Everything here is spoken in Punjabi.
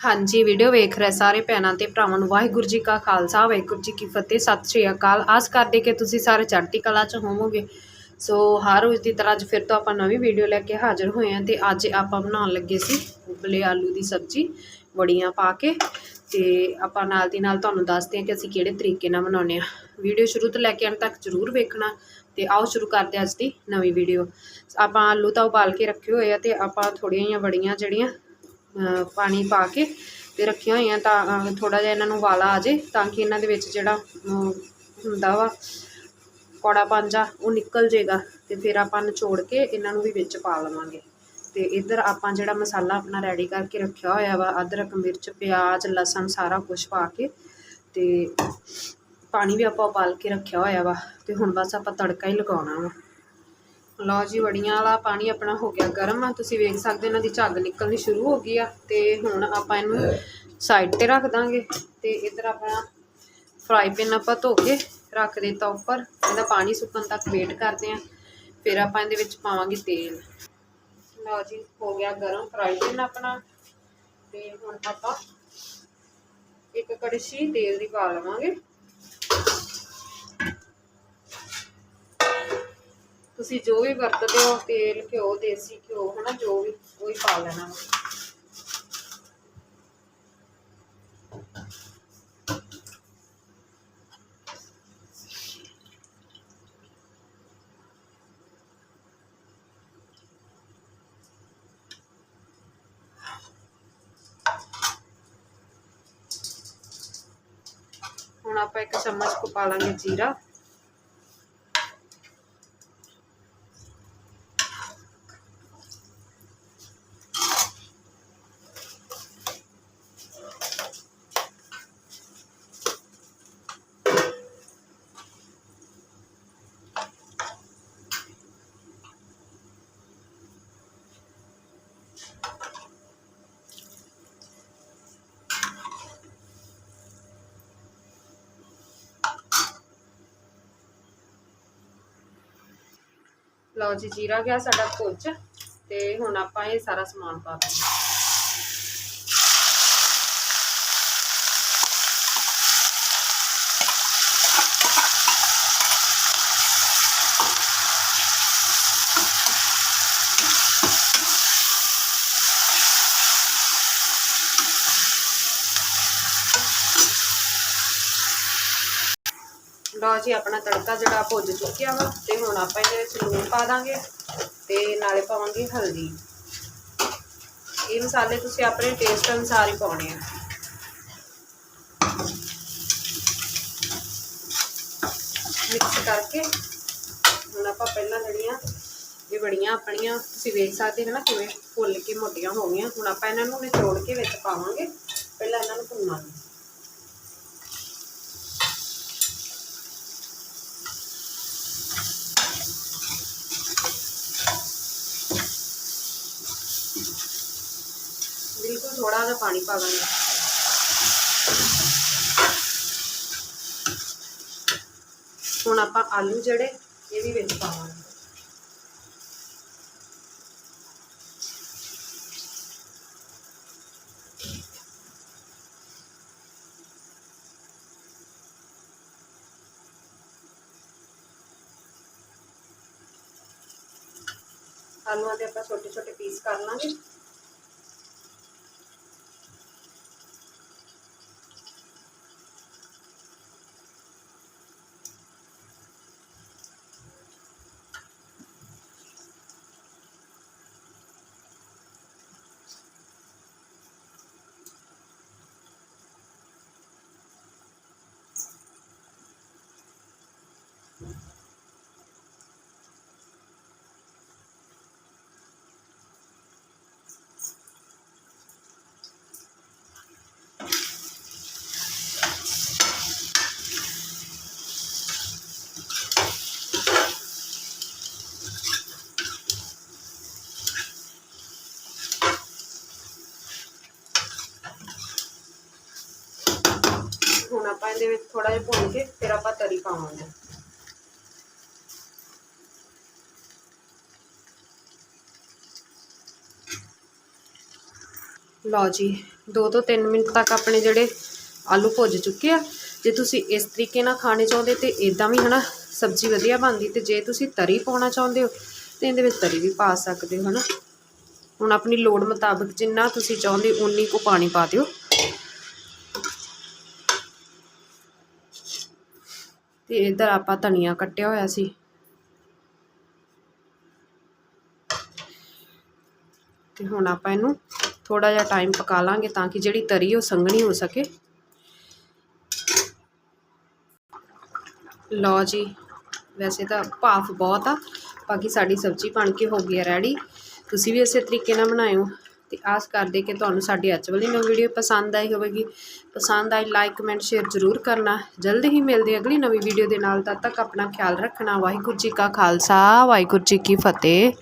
ਹਾਂਜੀ ਵੀਡੀਓ ਵੇਖ ਰਹੇ ਸਾਰੇ ਭੈਣਾਂ ਤੇ ਭਰਾਵਾਂ ਨੂੰ ਵਾਹਿਗੁਰੂ ਜੀ ਕਾ ਖਾਲਸਾ, ਵਾਹਿਗੁਰੂ ਜੀ ਕੀ ਫਤਿਹ, ਸਤਿ ਸ਼੍ਰੀ ਅਕਾਲ। ਆਸ ਕਰਦੇ ਕਿ ਤੁਸੀਂ ਸਾਰੇ ਚੜ੍ਹਦੀ ਕਲਾ 'ਚ ਹੋਵੋਗੇ। ਸੋ ਹਰ ਰੋਜ਼ ਦੀ ਤਰ੍ਹਾਂ ਅੱਜ ਫਿਰ ਤੋਂ ਆਪਾਂ ਨਵੀਂ ਵੀਡੀਓ ਲੈ ਕੇ ਹਾਜ਼ਰ ਹੋਏ ਹਾਂ ਤੇ ਅੱਜ ਆਪਾਂ ਬਣਾਉਣ ਲੱਗੇ ਸੀ ਉਬਲੇ ਆਲੂ ਦੀ ਸਬਜ਼ੀ, ਵੜੀਆਂ ਪਾ ਕੇ ਤੇ ਆਪਾਂ ਨਾਲ ਦੀ ਨਾਲ ਤੁਹਾਨੂੰ ਦੱਸਦੇ ਹਾਂ ਕਿ ਅਸੀਂ ਕਿਹੜੇ ਤਰੀਕੇ ਨਾਲ ਬਣਾਉਂਦੇ ਆ ਵੀਡੀਓ ਸ਼ੁਰੂ ਤੋਂ ਲੈ ਕੇ ਅੰਤ ਤੱਕ ਜ਼ਰੂਰ ਵੇਖਣਾ ਤੇ ਆਓ ਸ਼ੁਰੂ ਕਰਦੇ ਹਾਂ ਅੱਜ ਦੀ ਨਵੀਂ ਵੀਡੀਓ ਆਪਾਂ ਆਲੂ ਤਾਂ ਉਬਾਲ ਕੇ ਰੱਖੇ ਹੋਏ ਆ ਤੇ ਆਪਾਂ ਥੋੜ੍ਹੀਆਂ ਜਿਹੀਆਂ ਵੜੀਆਂ ਜਿਹੜੀਆਂ ਪਾਣੀ ਪਾ ਕੇ ਤੇ ਰੱਖੀਆਂ ਹੋਈਆਂ ਤਾਂ ਥੋੜਾ ਜਿਹਾ ਇਹਨਾਂ ਨੂੰ ਉਬਾਲਾ ਆ ਜੇ ਤਾਂ ਕਿ ਇਹਨਾਂ ਦੇ ਵਿੱਚ ਜਿਹੜਾ ਹੁੰਦਾ ਵਾ ਕੌੜਾ ਪੰਜਾ, ਉਹ ਨਿਕਲ ਜੇਗਾ ਤੇ ਫਿਰ ਆਪਾਂ ਨਿਚੋੜ ਕੇ ਇਹਨਾਂ ਨੂੰ ਵੀ ਵਿੱਚ ਪਾ ਲਵਾਂਗੇ। ਤੇ ਇੱਧਰ ਆਪਾਂ ਜਿਹੜਾ ਮਸਾਲਾ ਆਪਣਾ ਰੈਡੀ ਕਰਕੇ ਰੱਖਿਆ ਹੋਇਆ ਵਾ, ਅਦਰਕ, ਮਿਰਚ, ਪਿਆਜ਼, ਲਸਣ ਸਾਰਾ ਕੁਝ ਪਾ ਕੇ ਤੇ ਪਾਣੀ ਵੀ ਆਪਾਂ ਉਬਾਲ ਕੇ ਰੱਖਿਆ ਹੋਇਆ ਵਾ ਤੇ ਹੁਣ ਬਸ ਆਪਾਂ ਤੜਕਾ ਹੀ ਲਗਾਉਣਾ ਵਾ। ਲਓ ਜੀ, ਵੜੀਆਂ ਵਾਲਾ ਪਾਣੀ ਆਪਣਾ ਹੋ ਗਿਆ ਗਰਮ। ਆ ਤੁਸੀਂ ਵੇਖ ਸਕਦੇ ਇਹਨਾਂ ਦੀ ਝੱਗ ਨਿਕਲਣੀ ਸ਼ੁਰੂ ਹੋ ਗਈ ਆ ਤੇ ਹੁਣ ਆਪਾਂ ਇਹਨੂੰ ਸਾਈਡ ਤੇ ਰੱਖ ਦਾਂਗੇ ਤੇ ਇੱਧਰ ਆਪਣਾ ਫਰਾਈ ਪੈਨ ਆਪਾਂ ਧੋ ਕੇ ਰੱਖ ਦਿੱਤਾ ਉੱਪਰ ਇਹਦਾ ਪਾਣੀ ਸੁੱਕਣ ਤੱਕ ਵੇਟ ਕਰਦੇ ਆ ਫਿਰ ਆਪਾਂ ਇਹਦੇ ਵਿੱਚ ਪਾਵਾਂਗੇ ਤੇਲ। ਲਓ ਜੀ, ਹੋ ਗਿਆ ਗਰਮ ਫਰਾਈ ਪੈਨ ਆਪਣਾ। ਤੇ ਹੁਣ ਆਪਾਂ ਇੱਕ ਕੜਛੀ ਤੇਲ ਦੀ ਪਾ ਲਵਾਂਗੇ। ਤੁਸੀਂ ਜੋ ਵੀ ਵਰਤਦੇ ਹੋ, ਤੇਲ, ਘਿਓ, ਦੇਸੀ ਘਿਓ, ਹਨਾ, ਜੋ ਵੀ, ਉਹ ਹੀ ਪਾ ਲੈਣਾ। ਹੁਣ ਆਪਾਂ ਇੱਕ ਚਮਚ ਕੁ ਪਾ ਲਾਂਗੇ ਜੀਰਾ। ਲਓ ਜੀ ਜੀਰਾ ਗਿਆ ਸਾਡਾ ਭੁੱਜ ਤੇ ਹੁਣ ਆਪਾਂ ਇਹ ਸਾਰਾ ਸਮਾਨ ਪਾ ਦਾਂਗੇ ਲਓ ਜੀ ਆਪਣਾ ਤੜਕਾ ਜਿਹੜਾ ਭੁੱਜ ਚੁੱਕਿਆ ਵਾ ਤੇ ਹੁਣ ਆਪਾਂ ਇਹਦੇ ਵਿੱਚ ਲੂਣ ਪਾ ਦਾਂਗੇ ਤੇ ਨਾਲੇ ਪਾਵਾਂਗੇ ਹਲਦੀ। ਇਹ ਮਸਾਲੇ ਤੁਸੀਂ ਆਪਣੇ ਟੇਸਟ ਅਨੁਸਾਰ ਹੀ ਪਾਉਣੇ ਆ। ਮਿਕਸ ਕਰਕੇ ਹੁਣ ਆਪਾਂ ਪਹਿਲਾਂ ਜਿਹੜੀਆਂ ਇਹ ਬੜੀਆਂ ਆਪਣੀਆਂ, ਤੁਸੀਂ ਵੇਖ ਸਕਦੇ ਹੋ ਨਾ ਕਿਵੇਂ ਫੁੱਲ ਕੇ ਮੋਟੀਆਂ ਹੋ ਗਈਆਂ। ਹੁਣ ਆਪਾਂ ਇਹਨਾਂ ਨੂੰ ਨਿਚੋੜ ਕੇ ਵਿੱਚ ਪਾਵਾਂਗੇ। ਪਹਿਲਾਂ ਇਹਨਾਂ ਨੂੰ ਭੁੰਨਾਂਗੇ। ਥੋੜਾ ਜਿਹਾ ਪਾਣੀ ਪਾ ਦਾਂਗੇ ਹੁਣ ਆਪਾਂ ਆਲੂ ਜਿਹੜੇ, ਇਹ ਵੀ ਵਿੱਚ ਪਾਵਾਂਗੇ। ਆਲੂਆਂ ਦੇ ਆਪਾਂ ਛੋਟੇ ਛੋਟੇ ਪੀਸ ਕਰ ਲਾਂਗੇ। ਹੁਣ ਵਿੱਚ ਥੋੜਾ ਜਿਹਾ ਭੁੰਨ ਕੇ ਫਿਰ ਆਪਾਂ ਤਰੀ ਪਾਵਾਂਗੇ। ਲਓ ਜੀ 2 ਤੋਂ 3 ਮਿੰਟ ਤੱਕ ਆਪਣੇ ਜਿਹੜੇ ਆਲੂ ਭੁੱਜ ਚੁੱਕੇ ਆ। ਜੇ ਤੁਸੀਂ ਇਸ ਤਰੀਕੇ ਨਾਲ ਖਾਣੇ ਚਾਹੁੰਦੇ ਤੇ ਇਦਾਂ ਵੀ ਹਨਾ, ਸਬਜ਼ੀ ਵਧੀਆ ਬਣਦੀ ਤੇ ਜੇ ਤੁਸੀਂ ਤਰੀ ਪਾਉਣਾ ਚਾਹੁੰਦੇ ਹੋ ਤੇ ਇਹਦੇ ਵਿੱਚ ਤਰੀ ਵੀ ਪਾ ਸਕਦੇ ਹੋ ਹਨਾ। ਹੁਣ ਆਪਣੀ ਲੋੜ ਮੁਤਾਬਕ ਜਿੰਨਾ ਤੁਸੀਂ ਚਾਹੁੰਦੇ ਉਨੀ ਕੁ ਪਾਣੀ ਪਾ ਦਿਓ। ਤੇ ਇੱਧਰ ਆਪਾਂ ਧਨੀਆ ਕੱਟਿਆ ਹੋਇਆ ਸੀ। ਤੇ ਹੁਣ ਆਪਾਂ ਇਹਨੂੰ ਥੋੜਾ ਜਿਹਾ ਟਾਈਮ ਪਕਾ ਲਾਂਗੇ ਤਾਂ ਕਿ ਜਿਹੜੀ ਤਰੀ ਉਹ ਸੰਘਣੀ ਹੋ ਸਕੇ। ਲਓ ਜੀ, ਵੈਸੇ ਤਾਂ ਭਾਫ ਬਹੁਤ ਆ। ਬਾਕੀ ਸਾਡੀ ਸਬਜ਼ੀ ਬਣ ਕੇ ਹੋ ਗਈ ਹੈ ਰੈਡੀ ਤੁਸੀਂ ਵੀ ਇਸੇ ਤਰੀਕੇ ਨਾਲ ਬਣਾਇਓ। ਤੇ ਆਸ ਕਰਦੇ ਕਿ ਤੁਹਾਨੂੰ ਸਾਡੀ ਅੱਜ ਵਾਲੀ ਨਵੀਂ ਵੀਡੀਓ ਪਸੰਦ ਆਈ ਹੋਵੇਗੀ। ਪਸੰਦ ਆਈ ਲਾਈਕ ਕਮੈਂਟ ਸ਼ੇਅਰ ਜ਼ਰੂਰ ਕਰਨਾ। ਜਲਦ ਹੀ ਮਿਲਦੇ ਅਗਲੀ ਨਵੀਂ ਵੀਡੀਓ ਦੇ ਨਾਲ। ਤਦ ਤੱਕ ਆਪਣਾ ਖਿਆਲ ਰੱਖਣਾ। ਵਾਹਿਗੁਰੂ ਜੀ ਕਾ ਖਾਲਸਾ, ਵਾਹਿਗੁਰੂ ਜੀ ਕੀ ਫਤਿਹ।